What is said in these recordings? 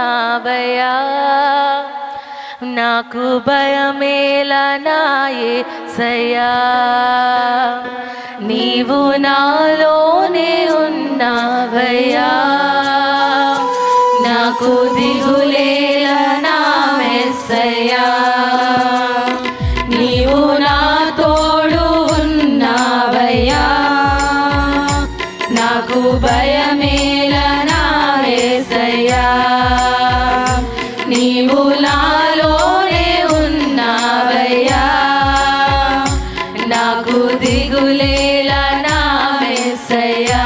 రావయా నాకు భయమేలా నాయే సయా నీవు నాలోనే ఉన్నావయ్యా. నాకు దిగులేలా నా మెస్సయా నీవు నా తోడు నీవు నాలోనే ఉన్నావయ్యా. నాకు దిగులేలా నా మెస్సయ్యా.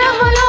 Somos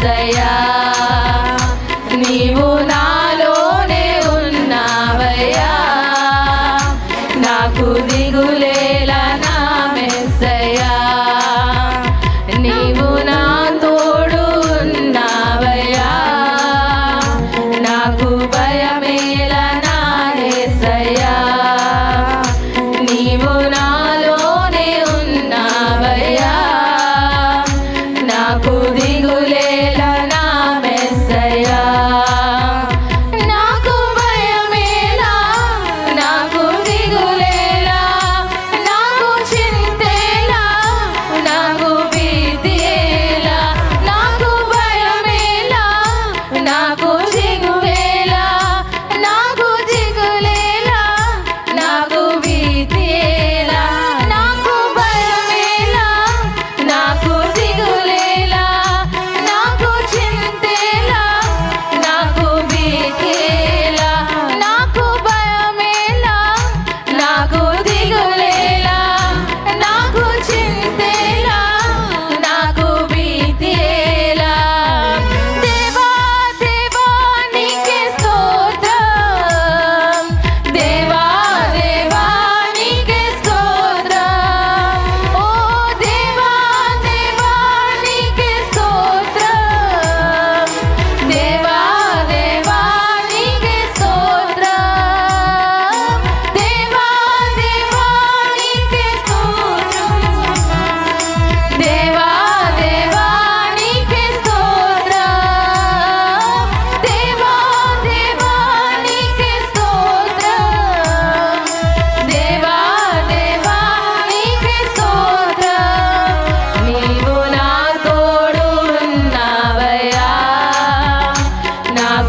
say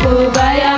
Bye.